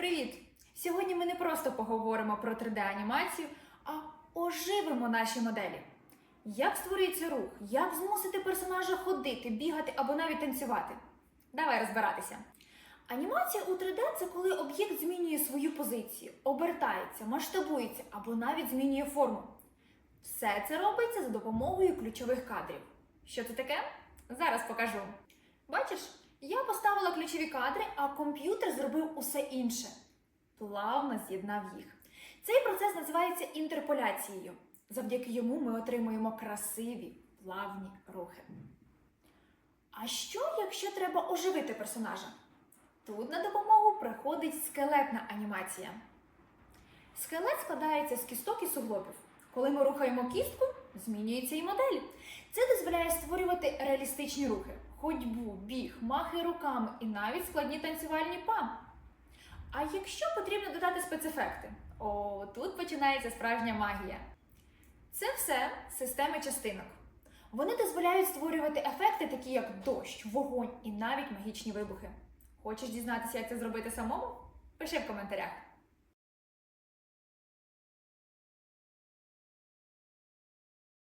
Привіт! Сьогодні ми не просто поговоримо про 3D-анімацію, а оживимо наші моделі. Як створюється рух, як змусити персонажа ходити, бігати або навіть танцювати. Давай розбиратися. Анімація у 3D це коли об'єкт змінює свою позицію, обертається, масштабується або навіть змінює форму. Все це робиться за допомогою ключових кадрів. Що це таке? Зараз покажу. Бачиш, я поставила ключові кадри, а комп'ютер зробив усе інше. Плавно з'єднав їх. Цей процес називається інтерполяцією. Завдяки йому ми отримуємо красиві, плавні рухи. А що, якщо треба оживити персонажа? Тут на допомогу приходить скелетна анімація. Скелет складається з кісток і суглобів. Коли ми рухаємо кістку, змінюється і модель. Це дозволяє створювати реалістичні рухи: ходьбу, біг, махи руками і навіть складні танцювальні па. А якщо потрібно додати спецефекти, о, тут починається справжня магія. Це все системи частинок. Вони дозволяють створювати ефекти, такі як дощ, вогонь і навіть магічні вибухи. Хочеш дізнатися, як це зробити самому? Пиши в коментарях.